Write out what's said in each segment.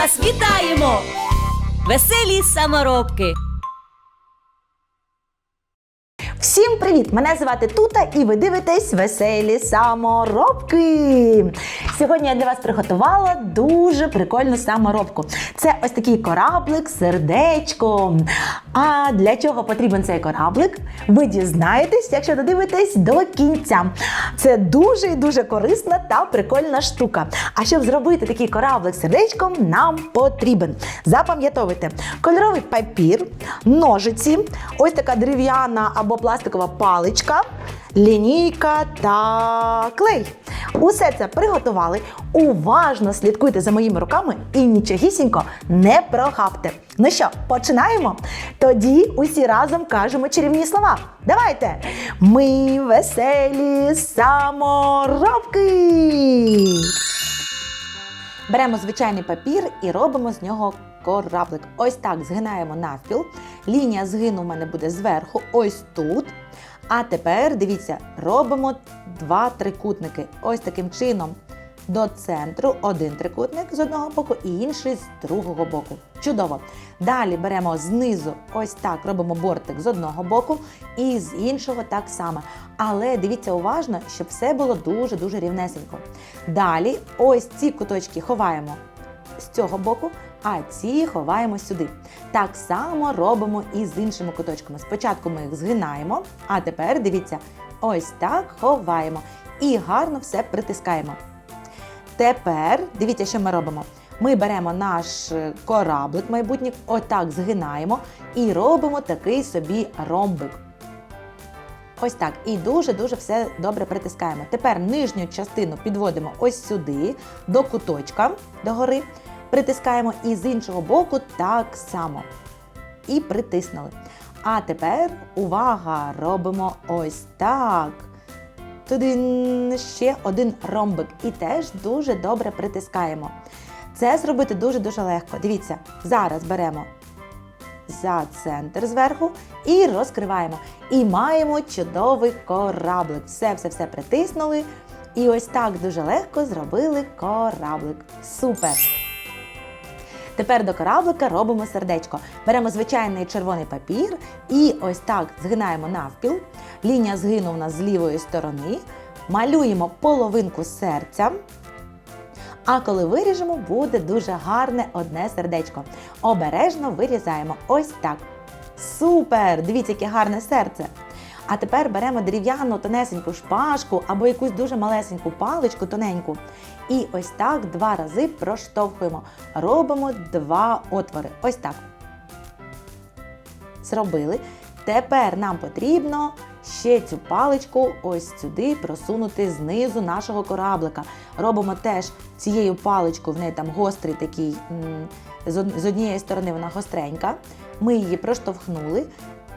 вас вітаємо, веселі саморобки. Всім привіт! Мене звати Тута і ви дивитесь веселі саморобки. Сьогодні я для вас приготувала дуже прикольну саморобку. Це ось такий кораблик з сердечком. А для чого потрібен цей кораблик? Ви дізнаєтесь, якщо додивитесь до кінця. Це дуже і дуже корисна та прикольна штука. А щоб зробити такий кораблик з сердечком, нам потрібен. Запам'ятовуйте кольоровий папір, ножиці, ось така дерев'яна або пластикова паличка, лінійка та клей. Усе це приготували. Уважно слідкуйте за моїми руками і нічогісінько не прогавте. Ну що, починаємо? Тоді усі разом кажемо чарівні слова. Давайте! Ми веселі саморобки! Беремо звичайний папір і робимо з нього кораблик. Ось так згинаємо навпіл. Лінія згину в мене буде зверху, ось тут. А тепер дивіться, робимо два трикутники. Ось таким чином. До центру один трикутник з одного боку і інший з другого боку. Чудово. Далі беремо знизу, ось так, робимо бортик з одного боку і з іншого так само. Але дивіться уважно, щоб все було дуже-дуже рівнесенько. Далі ось ці куточки ховаємо з цього боку, а ці ховаємо сюди. Так само робимо і з іншими куточками. Спочатку ми їх згинаємо, а тепер дивіться, ось так ховаємо і гарно все притискаємо. Тепер дивіться, що ми робимо. Ми беремо наш е, кораблик майбутній, отак згинаємо і робимо такий собі ромбик. Ось так. І дуже-дуже все добре притискаємо. Тепер нижню частину підводимо ось сюди, до куточка догори. Притискаємо і з іншого боку так само. І притиснули. А тепер увага! Робимо ось так. Туди ще один ромбик і теж дуже добре притискаємо. Це зробити дуже-дуже легко. Дивіться, зараз беремо за центр зверху і розкриваємо. І маємо чудовий кораблик. Все-все-все притиснули. І ось так дуже легко зробили кораблик. Супер! Тепер до кораблика робимо сердечко. Беремо звичайний червоний папір і ось так згинаємо навпіл. Лінія згину нас з лівої сторони. Малюємо половинку серця. А коли виріжемо, буде дуже гарне одне сердечко. Обережно вирізаємо ось так. Супер! Дивіться, яке гарне серце. А тепер беремо дерев'яну тонесеньку шпажку або якусь дуже малесеньку паличку тоненьку. І ось так два рази проштовхуємо. Робимо два отвори. Ось так. Зробили. Тепер нам потрібно ще цю паличку ось сюди просунути знизу нашого кораблика. Робимо теж цією паличкою, в неї там гострий такий, з однієї сторони вона гостренька. Ми її проштовхнули.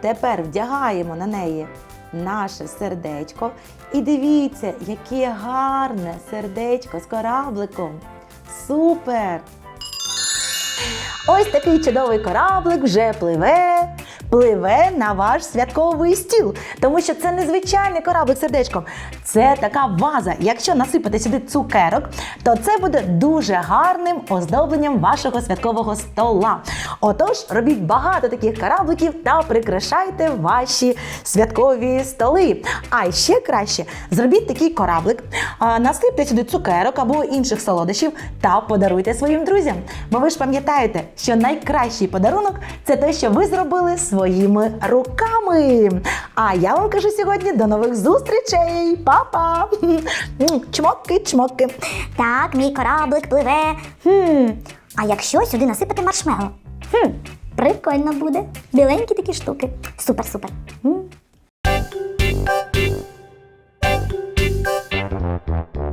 Тепер вдягаємо на неї наше сердечко. І дивіться, яке гарне сердечко з корабликом. Супер! Ось такий чудовий кораблик вже пливе, пливе на ваш святковий стіл. Тому що це не звичайний кораблик сердечком. Це така ваза. Якщо насипати сюди цукерок, то це буде дуже гарним оздобленням вашого святкового стола. Отож, робіть багато таких корабликів та прикрашайте ваші святкові столи. А ще краще зробіть такий кораблик, насипте сюди цукерок або інших солодощів та подаруйте своїм друзям. Бо ви ж пам'ятаєте, що найкращий подарунок це те, що ви зробили своїми руками. А я вам кажу сьогодні до нових зустрічей! Па-па! Чмоки, чмоки. Так, мій кораблик пливе. Хм. А якщо сюди насипати маршмело? Хм, прикольно буде. Біленькі такі штуки. Супер,